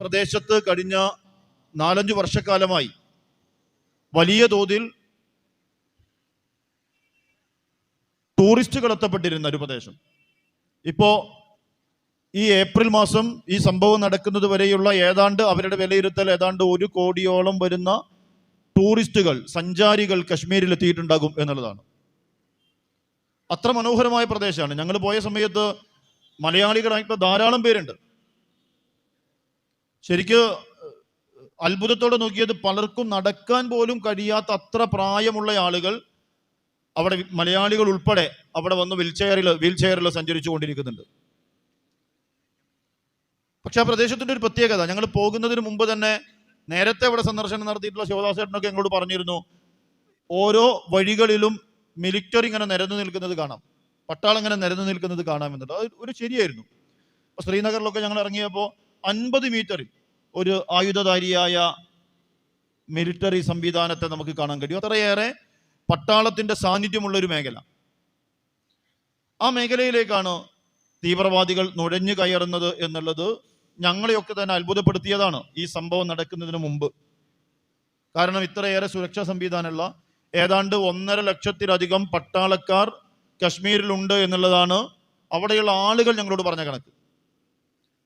പ്രദേശത്ത് കഴിഞ്ഞ നാലഞ്ച് വർഷക്കാലമായി വലിയ തോതിൽ ടൂറിസ്റ്റുകൾ എത്തപ്പെട്ടിരുന്ന ഒരു പ്രദേശം. ഇപ്പോ ഈ ഏപ്രിൽ മാസം ഈ സംഭവം നടക്കുന്നത് വരെയുള്ള ഏതാണ്ട് അവരുടെ വിലയിരുത്തൽ ഏതാണ്ട് ഒരു കോടിയോളം വരുന്ന ടൂറിസ്റ്റുകൾ സഞ്ചാരികൾ കശ്മീരിൽ എത്തിയിട്ടുണ്ടാകും എന്നുള്ളതാണ്. അത്ര മനോഹരമായ പ്രദേശമാണ്. ഞങ്ങൾ പോയ സമയത്ത് മലയാളികളായിട്ടുള്ള ധാരാളം പേരുണ്ട്. ശരിക്ക് അത്ഭുതത്തോടെ നോക്കിയത് പലർക്കും നടക്കാൻ പോലും കഴിയാത്ത അത്ര പ്രായമുള്ള ആളുകൾ അവിടെ മലയാളികൾ ഉൾപ്പെടെ അവിടെ വന്ന് വീൽ ചെയറിൽ വീൽ ചെയറിൽ സഞ്ചരിച്ചു കൊണ്ടിരിക്കുന്നുണ്ട്. പക്ഷെ ആ പ്രദേശത്തിന്റെ ഒരു പ്രത്യേകത ഞങ്ങൾ പോകുന്നതിന് മുമ്പ് തന്നെ നേരത്തെ ഇവിടെ സന്ദർശനം നടത്തിയിട്ടുള്ള ശിവദാസേട്ടനൊക്കെ ഞങ്ങളോട് പറഞ്ഞിരുന്നു ഓരോ വഴികളിലും മിലിറ്ററി ഇങ്ങനെ നിരന്നു നിൽക്കുന്നത് കാണാം പട്ടാളം ഇങ്ങനെ നിരന്നു നിൽക്കുന്നത് കാണാമെന്നുണ്ട് അത് ഒരു ശരിയായിരുന്നു. ശ്രീനഗറിലൊക്കെ ഞങ്ങൾ ഇറങ്ങിയപ്പോൾ അൻപത് മീറ്ററിൽ ഒരു ആയുധധാരിയായ മിലിറ്ററി സംവിധാനത്തെ നമുക്ക് കാണാൻ കഴിയും. അത്രയേറെ പട്ടാളത്തിന്റെ സാന്നിധ്യമുള്ള ഒരു മേഖല. ആ മേഖലയിലേക്കാണ് തീവ്രവാദികൾ നുഴഞ്ഞു കയറുന്നത് എന്നുള്ളത് ഞങ്ങളെയൊക്കെ തന്നെ അത്ഭുതപ്പെടുത്തിയതാണ് ഈ സംഭവം നടക്കുന്നതിന് മുമ്പ്. കാരണം ഇത്രയേറെ സുരക്ഷാ സംവിധാനമുള്ള ഏതാണ്ട് ഒന്നര ലക്ഷത്തിലധികം പട്ടാളക്കാർ കശ്മീരിലുണ്ട് എന്നുള്ളതാണ് അവിടെയുള്ള ആളുകൾ ഞങ്ങളോട് പറഞ്ഞ കണക്ക്.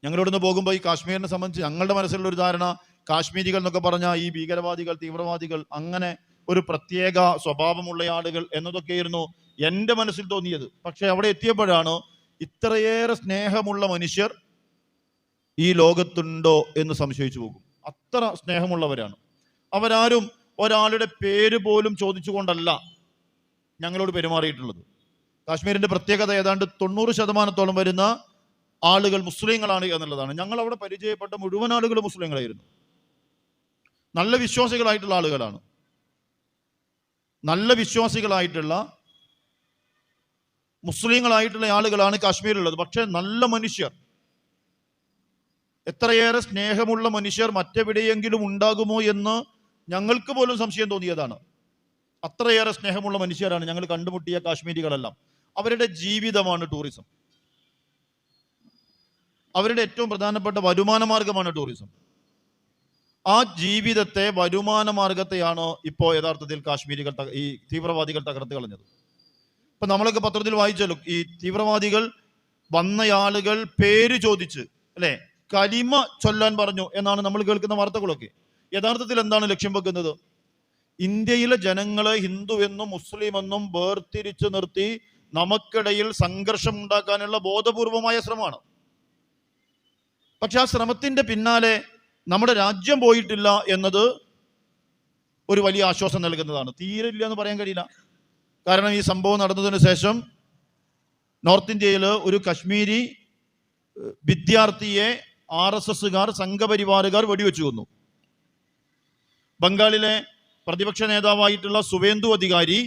ഞങ്ങളിവിടുന്ന് പോകുമ്പോൾ ഈ കാശ്മീരിനെ സംബന്ധിച്ച് ഞങ്ങളുടെ മനസ്സിലുള്ള ഒരു ധാരണ കാശ്മീരികൾ എന്നൊക്കെ പറഞ്ഞാൽ ഈ ഭീകരവാദികൾ തീവ്രവാദികൾ അങ്ങനെ ഒരു പ്രത്യേക സ്വഭാവമുള്ള ആളുകൾ എന്നതൊക്കെയായിരുന്നു എന്റെ മനസ്സിൽ തോന്നിയത്. പക്ഷെ അവിടെ എത്തിയപ്പോഴാണ് ഇത്രയേറെ സ്നേഹമുള്ള മനുഷ്യർ ഈ ലോകത്തുണ്ടോ എന്ന് സംശയിച്ചു പോകും. അത്ര സ്നേഹമുള്ളവരാണ്. അവരാരും ഒരാളുടെ പേര് പോലും ചോദിച്ചുകൊണ്ടല്ല ഞങ്ങളോട് പെരുമാറിയിട്ടുള്ളത്. കാശ്മീരിന്റെ പ്രത്യേകത ഏതാണ്ട് തൊണ്ണൂറ് ശതമാനത്തോളം വരുന്ന ആളുകൾ മുസ്ലിങ്ങളാണ് എന്നുള്ളതാണ്. ഞങ്ങൾ അവിടെ പരിചയപ്പെട്ട മുഴുവൻ ആളുകൾ മുസ്ലിങ്ങളായിരുന്നു. നല്ല വിശ്വാസികളായിട്ടുള്ള ആളുകളാണ്. നല്ല വിശ്വാസികളായിട്ടുള്ള മുസ്ലിങ്ങളായിട്ടുള്ള ആളുകളാണ് കാശ്മീരിലുള്ളത്. പക്ഷെ നല്ല മനുഷ്യർ എത്രയേറെ സ്നേഹമുള്ള മനുഷ്യർ മറ്റെവിടെയെങ്കിലും ഉണ്ടാകുമോ എന്ന് ഞങ്ങൾക്ക് പോലും സംശയം തോന്നിയതാണ്. അത്രയേറെ സ്നേഹമുള്ള മനുഷ്യരാണ് ഞങ്ങൾ കണ്ടുമുട്ടിയ കാശ്മീരികളെല്ലാം. അവരുടെ ജീവിതമാണ് ടൂറിസം. അവരുടെ ഏറ്റവും പ്രധാനപ്പെട്ട വരുമാന മാർഗമാണ് ടൂറിസം ആ ജീവിതത്തെ വരുമാന മാർഗത്തെയാണ് ഇപ്പോൾ യഥാർത്ഥത്തിൽ കാശ്മീരികൾ ഈ തീവ്രവാദികൾ തകർത്ത് കളഞ്ഞത്? ഇപ്പൊ നമ്മളൊക്കെ പത്രത്തിൽ വായിച്ചല്ലോ ഈ തീവ്രവാദികൾ വന്നയാളുകൾ പേര് ചോദിച്ച് അല്ലെ? കലിമ ചൊല്ലാൻ പറഞ്ഞു എന്നാണ് നമ്മൾ കേൾക്കുന്ന വാർത്തകളൊക്കെ. യഥാർത്ഥത്തിൽ എന്താണ് ലക്ഷ്യം വെക്കുന്നത്? ഇന്ത്യയിലെ ജനങ്ങളെ ഹിന്ദുവെന്നും മുസ്ലിമെന്നും വേർതിരിച്ചു നിർത്തി നമുക്കിടയിൽ സംഘർഷം ഉണ്ടാക്കാനുള്ള ബോധപൂർവമായ ശ്രമമാണ്. പക്ഷെ ആ ശ്രമത്തിന്റെ പിന്നാലെ നമ്മുടെ രാജ്യം പോയിട്ടില്ല എന്നത് ഒരു വലിയ ആശ്വാസം നൽകുന്നതാണ്. തീരെ ഇല്ല എന്ന് പറയാൻ കഴിയില്ല. കാരണം ഈ സംഭവം നടന്നതിന് ശേഷം നോർത്ത് ഇന്ത്യയിൽ ഒരു കശ്മീരി വിദ്യാർത്ഥിയെ ആർ എസ് എസുകാർ സംഘപരിവാറുകാർ വെടിവെച്ചു കൊന്നു. ബംഗാളിലെ പ്രതിപക്ഷ നേതാവായിട്ടുള്ള സുവേന്ദു അധികാരി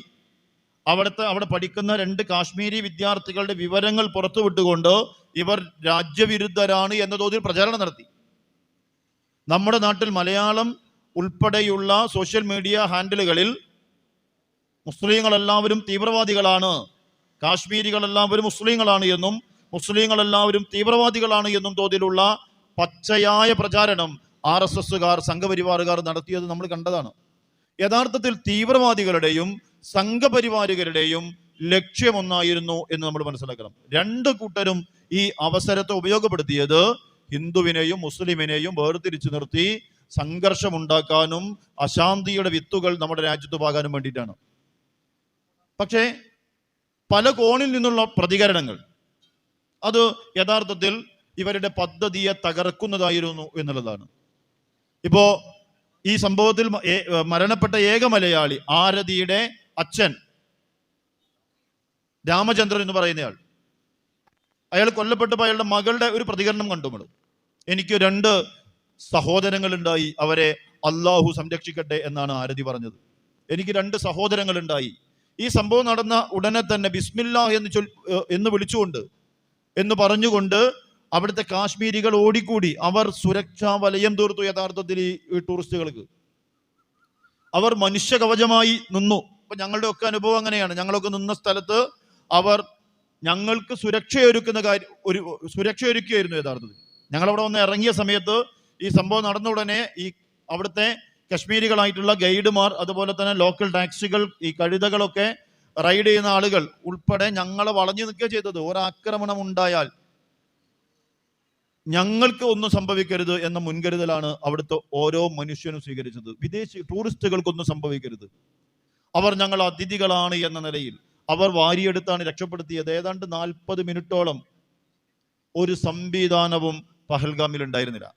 അവിടുത്തെ അവിടെ പഠിക്കുന്ന രണ്ട് കാശ്മീരി വിദ്യാർത്ഥികളുടെ വിവരങ്ങൾ പുറത്തുവിട്ടുകൊണ്ട് ഇവർ രാജ്യവിരുദ്ധരാണ് എന്ന തോതിൽ പ്രചാരണം നടത്തി. നമ്മുടെ നാട്ടിൽ മലയാളം ഉൾപ്പെടെയുള്ള സോഷ്യൽ മീഡിയ ഹാൻഡിലുകളിൽ മുസ്ലിങ്ങളെല്ലാവരും തീവ്രവാദികളാണ്. കാശ്മീരികളെല്ലാവരും മുസ്ലിങ്ങളാണ് എന്നും മുസ്ലിങ്ങളെല്ലാവരും തീവ്രവാദികളാണ് എന്നും തോതിലുള്ള പച്ചയായ പ്രചാരണം ആർ എസ് എസുകാർ സംഘപരിവാറുകാർ നടത്തിയത് നമ്മൾ കണ്ടതാണ്. യഥാർത്ഥത്തിൽ തീവ്രവാദികളുടെയും സംഘപരിവാരുകളുടെയും ലക്ഷ്യമൊന്നായിരുന്നു എന്ന് നമ്മൾ മനസ്സിലാക്കണം. രണ്ട് കൂട്ടരും ഈ അവസരത്തെ ഉപയോഗപ്പെടുത്തിയത് ഹിന്ദുവിനെയും മുസ്ലിമിനെയും വേർതിരിച്ചു നിർത്തി സംഘർഷമുണ്ടാക്കാനും അശാന്തിയുടെ വിത്തുകൾ നമ്മുടെ രാജ്യത്ത് പാകാനും വേണ്ടിയിട്ടാണ്. പക്ഷേ പല കോണിൽ നിന്നുള്ള പ്രതികരണങ്ങൾ അത് യഥാർത്ഥത്തിൽ ഇവരുടെ പദ്ധതിയെ തകർക്കുന്നതായിരുന്നു എന്നുള്ളതാണ്. ഇപ്പോ ഈ സംഭവത്തിൽ മരണപ്പെട്ട ഏക മലയാളി ആരതിയുടെ അച്ഛൻ രാമചന്ദ്രൻ എന്ന് പറയുന്നയാൾ അയാൾ കൊല്ലപ്പെട്ടപ്പോൾ അയാളുടെ മകളുടെ ഒരു പ്രതികരണം കണ്ടു നമ്മൾ. എനിക്ക് രണ്ട് സഹോദരങ്ങളുണ്ടായി അവരെ അള്ളാഹു സംരക്ഷിക്കട്ടെ എന്നാണ് ആരതി പറഞ്ഞത്. എനിക്ക് രണ്ട് സഹോദരങ്ങളുണ്ടായി. ഈ സംഭവം നടന്ന ഉടനെ തന്നെ ബിസ്മില്ല എന്ന് ചൊൽ എന്ന് വിളിച്ചുകൊണ്ട് എന്ന് പറഞ്ഞുകൊണ്ട് അവിടുത്തെ കാശ്മീരികൾ ഓടിക്കൂടി. അവർ സുരക്ഷാ വലയം തീർത്തു യഥാർത്ഥത്തിൽ ഈ ടൂറിസ്റ്റുകൾക്ക്. അവർ മനുഷ്യ കവചമായി നിന്നു. അപ്പൊ ഞങ്ങളുടെ ഒക്കെ അനുഭവം അങ്ങനെയാണ്. ഞങ്ങളൊക്കെ നിന്ന സ്ഥലത്ത് അവർ ഞങ്ങൾക്ക് സുരക്ഷയൊരുക്കുന്ന കാര്യം ഒരു സുരക്ഷയൊരുക്കുകയായിരുന്നു യഥാർത്ഥത്തിൽ. ഞങ്ങൾ അവിടെ വന്ന് ഇറങ്ങിയ സമയത്ത് ഈ സംഭവം നടന്ന ഉടനെ ഈ അവിടുത്തെ കശ്മീരികളായിട്ടുള്ള ഗൈഡുമാർ അതുപോലെ തന്നെ ലോക്കൽ ടാക്സികൾ ഈ കഴുതകളൊക്കെ റൈഡ് ചെയ്യുന്ന ആളുകൾ ഉൾപ്പെടെ ഞങ്ങളെ വളഞ്ഞു നിൽക്കുക ചെയ്തത്. ഒരാക്രമണം ഉണ്ടായാൽ ഞങ്ങൾക്ക് ഒന്നും സംഭവിക്കരുത് എന്ന മുൻകരുതലാണ് അവിടുത്തെ ഓരോ മനുഷ്യനും സ്വീകരിച്ചത്. വിദേശി ടൂറിസ്റ്റുകൾക്കൊന്നും സംഭവിക്കരുത്. അവർ ഞങ്ങൾ അതിഥികളാണ് എന്ന നിലയിൽ അവർ വാരിയെടുത്താണ് രക്ഷപ്പെടുത്തിയത്. ഏതാണ്ട് നാൽപ്പത് മിനിറ്റോളം ഒരു സംവിധാനവും പഹൽഗാമിൽ ഉണ്ടായിരുന്നില്ല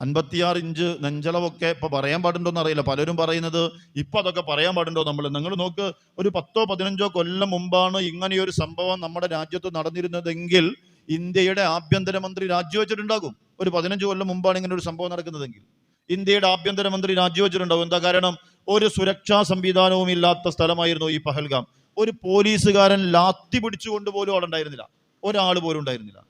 അൻപത്തിയാറ് ഇഞ്ച് നെഞ്ചളവൊക്കെ ഇപ്പൊ പറയാൻ പാടുണ്ടോന്ന് അറിയില്ല. പലരും പറയുന്നത് ഇപ്പൊ അതൊക്കെ പറയാൻ പാടുണ്ടോ നമ്മൾ നിങ്ങൾ നോക്ക് ഒരു പത്തോ പതിനഞ്ചോ കൊല്ലം മുമ്പാണ് ഇങ്ങനെയൊരു സംഭവം നമ്മുടെ രാജ്യത്ത് നടന്നിരുന്നതെങ്കിൽ ഇന്ത്യയുടെ ആഭ്യന്തരമന്ത്രി രാജിവെച്ചിട്ടുണ്ടാകും. ഒരു പതിനഞ്ച് കൊല്ലം മുമ്പാണ് ഇങ്ങനെ ഒരു സംഭവം നടക്കുന്നതെങ്കിൽ. ഇന്ത്യയുടെ ആഭ്യന്തരമന്ത്രി രാജിവെച്ചിട്ടുണ്ടാകും. എന്താ കാരണം? ഒരു സുരക്ഷാ സംവിധാനവും ഇല്ലാത്ത സ്ഥലമായിരുന്നു ഈ പഹൽഗാം. ഒരു പോലീസുകാരൻ ലാത്തി പിടിച്ചുകൊണ്ട് പോലും അവിടെ ഉണ്ടായിരുന്നില്ല. ഒരാൾ പോലും ഉണ്ടായിരുന്നില്ല.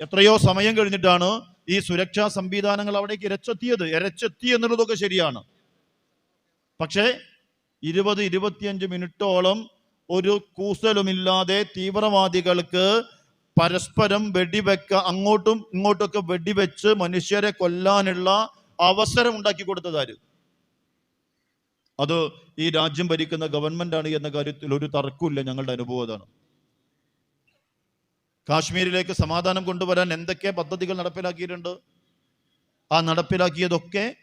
എത്രയോ സമയം കഴിഞ്ഞിട്ടാണ് ഈ സുരക്ഷാ സംവിധാനങ്ങൾ അവിടേക്ക് ഇരച്ചെത്തിയത് ഇരച്ചെത്തി എന്നുള്ളതൊക്കെ ശരിയാണ്. പക്ഷേ ഇരുപത് ഇരുപത്തിയഞ്ച് മിനിറ്റോളം ഒരു കൂസലുമില്ലാതെ തീവ്രവാദികൾക്ക് പരസ്പരം വെടിവെക്ക അങ്ങോട്ടും ഇങ്ങോട്ടൊക്കെ വെടിവെച്ച് മനുഷ്യരെ കൊല്ലാനുള്ള അവസരം ഉണ്ടാക്കി കൊടുത്തതാര്? അത് ഈ രാജ്യം ഭരിക്കുന്ന ഗവൺമെന്റ് ആണ് എന്ന കാര്യത്തിൽ ഒരു തർക്കമില്ല ഞങ്ങളുടെ അനുഭവം അതാണ്. കാശ്മീരിലേക്ക് സമാധാനം കൊണ്ടുവരാൻ എന്തൊക്കെ പദ്ധതികൾ നടപ്പിലാക്കിയിട്ടുണ്ട്? ആ നടപ്പിലാക്കിയതൊക്കെ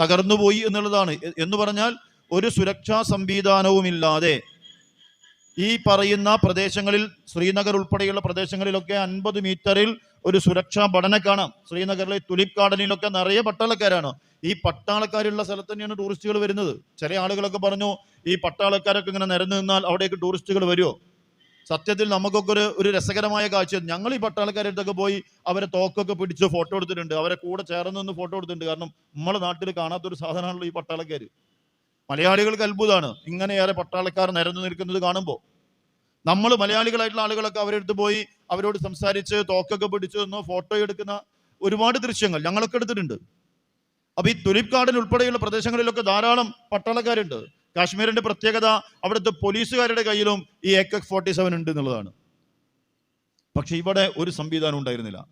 തകർന്നുപോയി എന്നുള്ളതാണ്. എന്ന് പറഞ്ഞാൽ ഒരു സുരക്ഷാ സംവിധാനവുമില്ലാതെ ഈ പറയുന്ന പ്രദേശങ്ങളിൽ ശ്രീനഗർ ഉൾപ്പെടെയുള്ള പ്രദേശങ്ങളിലൊക്കെ അൻപത് മീറ്ററിൽ ഒരു സുരക്ഷാ പഠനം കാണാം. ശ്രീനഗറിലെ തുലിപ് ഗാർഡനിലൊക്കെ നിറയെ പട്ടാളക്കാരാണ്. ഈ പട്ടാളക്കാരുള്ള സ്ഥലത്ത് തന്നെയാണ് ടൂറിസ്റ്റുകൾ വരുന്നത്. ചില ആളുകളൊക്കെ പറഞ്ഞു ഈ പട്ടാളക്കാരൊക്കെ ഇങ്ങനെ നിരന്നു നിന്നാൽ അവിടേക്ക് ടൂറിസ്റ്റുകൾ വരുമോ സത്യത്തിൽ നമുക്കൊക്കെ ഒരു ഒരു രസകരമായ കാഴ്ച. ഞങ്ങൾ ഈ പട്ടാളക്കാരടുത്തൊക്കെ പോയി അവരെ തോക്കൊക്കെ പിടിച്ച് ഫോട്ടോ എടുത്തിട്ടുണ്ട്. അവരെ കൂടെ ചേർന്ന് നിന്ന് ഫോട്ടോ എടുത്തിട്ടുണ്ട്. കാരണം നമ്മളെ നാട്ടിൽ കാണാത്തൊരു സാധനമാണല്ലോ ഈ പട്ടാളക്കാർ മലയാളികൾക്ക് അത്ഭുതമാണ് ഇങ്ങനെയേറെ പട്ടാളക്കാർ നിരന്നു നിൽക്കുന്നത് കാണുമ്പോൾ. നമ്മൾ മലയാളികളായിട്ടുള്ള ആളുകളൊക്കെ അവരെടുത്ത് പോയി അവരോട് സംസാരിച്ച് തോക്കൊക്കെ പിടിച്ചു തന്നു ഫോട്ടോ എടുക്കുന്ന ഒരുപാട് ദൃശ്യങ്ങൾ ഞങ്ങളൊക്കെ എടുത്തിട്ടുണ്ട്. അപ്പൊ ഈ തുലിപ് ഗാർഡൻ ഉൾപ്പെടെയുള്ള പ്രദേശങ്ങളിലൊക്കെ ധാരാളം പട്ടാളക്കാരുണ്ട്. കാശ്മീരിന്റെ പ്രത്യേകത അവിടുത്തെ പോലീസുകാരുടെ കയ്യിലും ഈ എ കെ ഫോർട്ടി സെവൻ ഉണ്ട് എന്നുള്ളതാണ്. പക്ഷെ ഇവിടെ ഒരു സംവിധാനം ഉണ്ടായിരുന്നില്ല.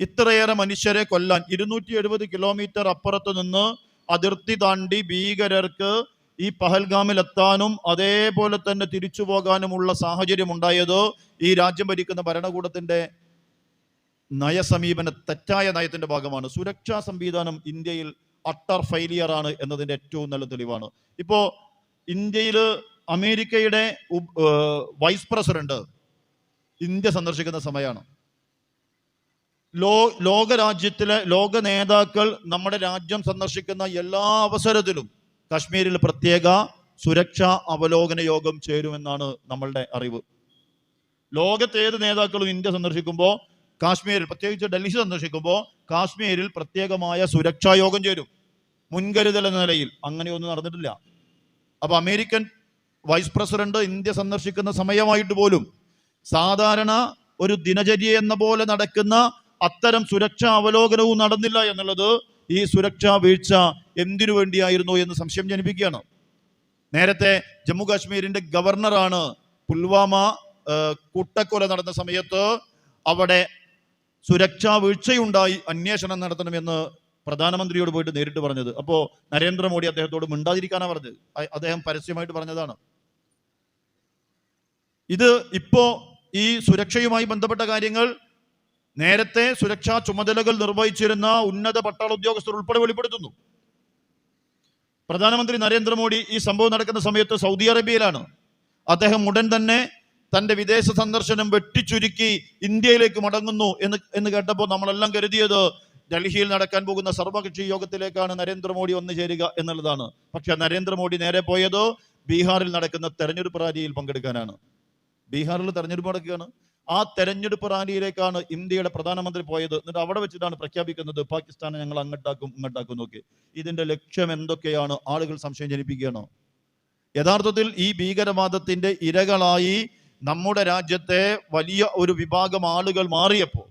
ഇത്രയേറെ മനുഷ്യരെ കൊല്ലാൻ ഇരുന്നൂറ്റി എഴുപത് കിലോമീറ്റർ അപ്പുറത്ത് നിന്ന് അതിർത്തി താണ്ടി ഭീകരർക്ക് ഈ പഹൽഗാമിൽ എത്താനും അതേപോലെ തന്നെ തിരിച്ചു പോകാനുമുള്ള സാഹചര്യം ഉണ്ടായത് ഈ രാജ്യം ഭരിക്കുന്ന ഭരണകൂടത്തിന്റെ നയസമീപന തെറ്റായ നയത്തിന്റെ ഭാഗമാണ്. സുരക്ഷാ സംവിധാനം ഇന്ത്യയിൽ അട്ടർ ഫെയിലിയർ ആണ് എന്നതിന്റെ ഏറ്റവും നല്ല തെളിവാണ്. ഇപ്പോ ഇന്ത്യയിൽ അമേരിക്കയുടെ വൈസ് പ്രസിഡന്റ് ഇന്ത്യ സന്ദർശിക്കുന്ന സമയമാണ് ലോ ലോകരാജ്യത്തിലെ ലോക നേതാക്കൾ നമ്മുടെ രാജ്യം സന്ദർശിക്കുന്ന എല്ലാ അവസരത്തിലും കാശ്മീരിൽ പ്രത്യേക സുരക്ഷാ അവലോകന യോഗം ചേരുമെന്നാണ് നമ്മളുടെ അറിവ്. ലോകത്തെ ഏത് നേതാക്കളും ഇന്ത്യ സന്ദർശിക്കുമ്പോൾ കാശ്മീരിൽ പ്രത്യേകിച്ച് ഡൽഹി സന്ദർശിക്കുമ്പോൾ കാശ്മീരിൽ പ്രത്യേകമായ സുരക്ഷാ യോഗം ചേരും. മുൻകരുതൽ എന്ന നിലയിൽ. അങ്ങനെയൊന്നും നടന്നിട്ടില്ല. അപ്പോൾ അമേരിക്കൻ വൈസ് പ്രസിഡന്റ് ഇന്ത്യ സന്ദർശിക്കുന്ന സമയമായിട്ട് പോലും സാധാരണ ഒരു ദിനചര്യ എന്ന പോലെ നടക്കുന്ന അത്തരം സുരക്ഷാ അവലോകനവും നടന്നില്ല എന്നുള്ളത് ഈ സുരക്ഷാ വീഴ്ച എന്തിനു വേണ്ടിയായിരുന്നു എന്ന് സംശയം ജനിപ്പിക്കുകയാണ്. നേരത്തെ ജമ്മു കാശ്മീരിന്റെ ഗവർണറാണ് പുൽവാമ കൂട്ടക്കൊല നടന്ന സമയത്ത് അവിടെ സുരക്ഷാ വീഴ്ചയുണ്ടായി അന്വേഷണം നടത്തണമെന്ന് പ്രധാനമന്ത്രിയോട് പോയിട്ട് നേരിട്ട് പറഞ്ഞത്. അപ്പോ നരേന്ദ്രമോദി അദ്ദേഹത്തോട് മിണ്ടാതിരിക്കാനാണ് പറഞ്ഞത്. അദ്ദേഹം പരസ്യമായിട്ട് പറഞ്ഞതാണ്. ഇത് ഇപ്പോ ഈ സുരക്ഷയുമായി ബന്ധപ്പെട്ട കാര്യങ്ങൾ നേരത്തെ സുരക്ഷാ ചുമതലകൾ നിർവഹിച്ചിരുന്ന ഉന്നത പട്ടാള ഉദ്യോഗസ്ഥർ ഉൾപ്പെടെ വെളിപ്പെടുത്തുന്നു. പ്രധാനമന്ത്രി നരേന്ദ്രമോദി ഈ സംഭവം നടക്കുന്ന സമയത്ത് സൗദി അറേബ്യയിലാണ്. അദ്ദേഹം ഉടൻ തന്നെ തന്റെ വിദേശ സന്ദർശനം വെട്ടിച്ചുരുക്കി ഇന്ത്യയിലേക്ക് മടങ്ങുന്നു എന്ന് എന്ന് കേട്ടപ്പോൾ നമ്മളെല്ലാം കരുതിയത് ഡൽഹിയിൽ നടക്കാൻ പോകുന്ന സർവകക്ഷി യോഗത്തിലേക്കാണ് നരേന്ദ്രമോദി വന്നു ചേരുക എന്നുള്ളതാണ്. പക്ഷെ നരേന്ദ്രമോദി നേരെ പോയത് ബീഹാറിൽ നടക്കുന്ന തെരഞ്ഞെടുപ്പ് റാലിയിൽ പങ്കെടുക്കാനാണ്. ബീഹാറിൽ തെരഞ്ഞെടുപ്പ് നടക്കുകയാണ്. ആ തെരഞ്ഞെടുപ്പ് റാലിയിലേക്കാണ് ഇന്ത്യയുടെ പ്രധാനമന്ത്രി പോയത്. എന്നിട്ട് അവിടെ വെച്ചിട്ടാണ് പ്രഖ്യാപിക്കുന്നത് പാകിസ്ഥാനെ ഞങ്ങൾ അങ്ങോട്ടാക്കും ഇങ്ങോട്ടാക്കും നോക്കി ഇതിന്റെ ലക്ഷ്യം എന്തൊക്കെയാണ്? ആളുകൾ സംശയം ജനിപ്പിക്കുകയാണോ. യഥാർത്ഥത്തിൽ ഈ ഭീകരവാദത്തിന്റെ ഇരകളായി നമ്മുടെ രാജ്യത്തെ വലിയ ഒരു വിഭാഗം ആളുകൾ മാറിയപ്പോൾ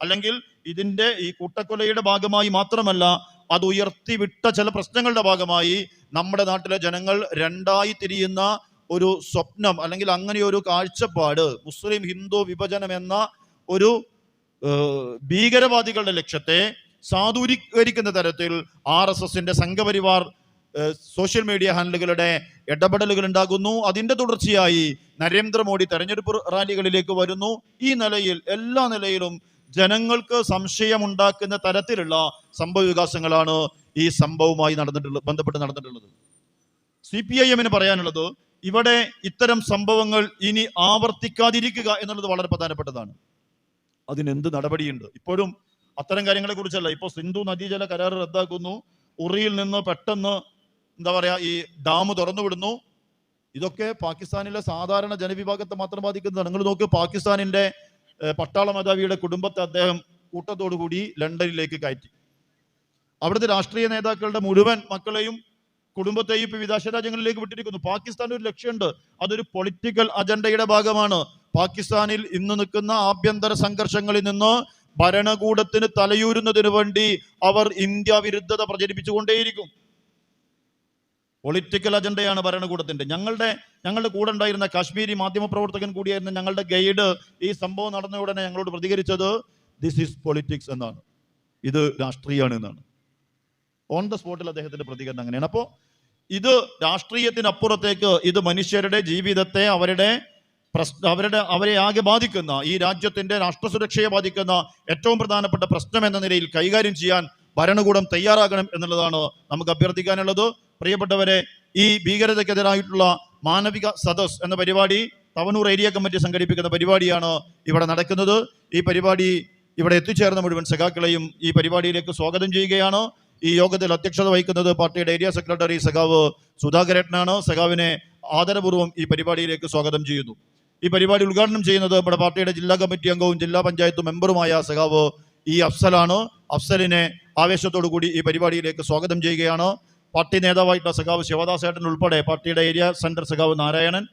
അല്ലെങ്കിൽ ഇതിന്റെ ഈ കൂട്ടക്കൊലയുടെ ഭാഗമായി മാത്രമല്ല അത് ഉയർത്തിവിട്ട ചില പ്രശ്നങ്ങളുടെ ഭാഗമായി നമ്മുടെ നാട്ടിലെ ജനങ്ങൾ രണ്ടായി തിരിയുന്ന ഒരു സ്വപ്നം അല്ലെങ്കിൽ അങ്ങനെ ഒരു കാഴ്ചപ്പാട് മുസ്ലിം ഹിന്ദു വിഭജനം എന്ന ഒരു ഭീകരവാദികളുടെ ലക്ഷ്യത്തെ സാധൂരീകരിക്കുന്ന തരത്തിൽ ആർ എസ് എസിന്റെ സംഘപരിവാർ സോഷ്യൽ മീഡിയ ഹാൻഡലുകളുടെ ഇടപെടലുകൾ ഉണ്ടാകുന്നു. അതിന്റെ തുടർച്ചയായി നരേന്ദ്രമോദി തെരഞ്ഞെടുപ്പ് റാലികളിലേക്ക് വരുന്നു. ഈ നിലയിൽ എല്ലാ നിലയിലും ജനങ്ങൾക്ക് സംശയമുണ്ടാക്കുന്ന തരത്തിലുള്ള സംഭവ വികാസങ്ങളാണ് ഈ സംഭവവുമായി നടന്നിട്ടുള്ളത് ബന്ധപ്പെട്ട് നടന്നിട്ടുള്ളത്. സി പി ഐ എമ്മിന് പറയാനുള്ളത് ഇവിടെ ഇത്തരം സംഭവങ്ങൾ ഇനി ആവർത്തിക്കാതിരിക്കുക എന്നുള്ളത് വളരെ പ്രധാനപ്പെട്ടതാണ്. അതിനെന്ത് നടപടിയുണ്ട്? ഇപ്പോഴും അത്തരം കാര്യങ്ങളെ കുറിച്ചല്ല. ഇപ്പോൾ സിന്ധു നദീജല കരാർ റദ്ദാക്കുന്നു. ഉറിയിൽ നിന്ന് പെട്ടെന്ന് എന്താ പറയാ ഈ ഡാം തുറന്നു വിടുന്നു ഇതൊക്കെ പാകിസ്ഥാനിലെ സാധാരണ ജനവിഭാഗത്തെ മാത്രം ബാധിക്കുന്നതാണ്. നിങ്ങൾ നോക്ക് പാകിസ്ഥാനിന്റെ പട്ടാള മേധാവിയുടെ കുടുംബത്തെ അദ്ദേഹം കൂട്ടത്തോടുകൂടി ലണ്ടനിലേക്ക് കയറ്റി. അവിടുത്തെ രാഷ്ട്രീയ നേതാക്കളുടെ മുഴുവൻ മക്കളെയും കുടുംബത്തെയും ഇപ്പൊ വിദേശ രാജ്യങ്ങളിലേക്ക് വിട്ടിരിക്കുന്നു. പാകിസ്ഥാൻ ഒരു ലക്ഷ്യമുണ്ട്. അതൊരു പൊളിറ്റിക്കൽ അജണ്ടയുടെ ഭാഗമാണ്. പാകിസ്ഥാനിൽ ഇന്ന് നിൽക്കുന്ന ആഭ്യന്തര സംഘർഷങ്ങളിൽ നിന്ന് ഭരണകൂടത്തിന് തലയൂരുന്നതിന് വേണ്ടി അവർ ഇന്ത്യ വിരുദ്ധത പ്രചരിപ്പിച്ചുകൊണ്ടേയിരിക്കും. പൊളിറ്റിക്കൽ അജണ്ടയാണ് ഭരണകൂടത്തിന്റെ. ഞങ്ങളുടെ ഞങ്ങളുടെ കൂടെ ഉണ്ടായിരുന്ന കാശ്മീരി മാധ്യമപ്രവർത്തകൻ കൂടിയായിരുന്ന ഞങ്ങളുടെ ഗൈഡ് ഈ സംഭവം നടന്ന ഉടനെ ഞങ്ങളോട് പ്രതികരിച്ചത് ദിസ് ഈസ് പൊളിറ്റിക്സ് എന്നാണ്. ഇത് രാഷ്ട്രീയമാണ് എന്നാണ്. ഓൺ ദ സ്പോട്ടിൽ അദ്ദേഹത്തിന്റെ പ്രതികരണം അങ്ങനെയാണ്. അപ്പോൾ ഇത് രാഷ്ട്രീയത്തിനപ്പുറത്തേക്ക് ഇത് മനുഷ്യരുടെ ജീവിതത്തെ അവരുടെ പ്രശ്ന അവരുടെ അവരെ ആകെ ബാധിക്കുന്ന ഈ രാജ്യത്തിന്റെ രാഷ്ട്ര സുരക്ഷയെ ബാധിക്കുന്ന ഏറ്റവും പ്രധാനപ്പെട്ട പ്രശ്നം എന്ന നിലയിൽ കൈകാര്യം ചെയ്യാൻ ഭരണകൂടം തയ്യാറാകണം എന്നുള്ളതാണ് നമുക്ക് അഭ്യർത്ഥിക്കാനുള്ളത്. പ്രിയപ്പെട്ടവരെ ഈ ഭീകരതയ്ക്കെതിരായിട്ടുള്ള മാനവിക സദസ് എന്ന പരിപാടി തവനൂർ ഏരിയ കമ്മിറ്റി സംഘടിപ്പിക്കുന്ന പരിപാടിയാണ് ഇവിടെ നടക്കുന്നത്. ഈ പരിപാടി ഇവിടെ എത്തിച്ചേർന്ന മുഴുവൻ സഖാക്കളെയും ഈ പരിപാടിയിലേക്ക് സ്വാഗതം ചെയ്യുകയാണ്. ഈ യോഗത്തിൽ അധ്യക്ഷത വഹിക്കുന്നത് പാർട്ടിയുടെ ഏരിയ സെക്രട്ടറി സഖാവ് സുധാകരേട്ടനാണ് സഖാവിനെ ആദരപൂർവം ഈ പരിപാടിയിലേക്ക് സ്വാഗതം ചെയ്യുന്നു. ഈ പരിപാടി ഉദ്ഘാടനം ചെയ്യുന്നത് നമ്മുടെ പാർട്ടിയുടെ ജില്ലാ കമ്മിറ്റി അംഗവും ജില്ലാ പഞ്ചായത്ത് മെമ്പറുമായ സഖാവ് ഈ അഫ്സലാണ് അഫ്സലിനെ ആവേശത്തോടു കൂടി ഈ പരിപാടിയിലേക്ക് സ്വാഗതം ചെയ്യുകയാണ്. പാർട്ടി നേതാവായിട്ടുള്ള സഖാവ് ശിവദാസ് ഏട്ടൻ ഉൾപ്പെടെ പാർട്ടിയുടെ ഏരിയ സെന്റർ സഖാവ് നാരായണൻ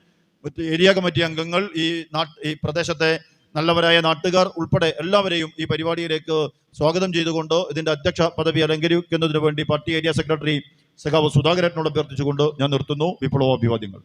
ഏരിയ കമ്മിറ്റി അംഗങ്ങൾ ഈ നാട്ട് ഈ പ്രദേശത്തെ നല്ലവരായ നാട്ടുകാർ ഉൾപ്പെടെ എല്ലാവരെയും ഈ പരിപാടിയിലേക്ക് സ്വാഗതം ചെയ്തുകൊണ്ട് ഇതിന്റെ അധ്യക്ഷ പദവി അലങ്കരിക്കുന്നതിന് വേണ്ടി പാർട്ടി ഏരിയ സെക്രട്ടറി സഖാവ് സുധാകരനോട് അഭ്യർത്ഥിച്ചുകൊണ്ട് ഞാൻ നിർത്തുന്നു. വിപ്ലവാഭിവാദ്യങ്ങൾ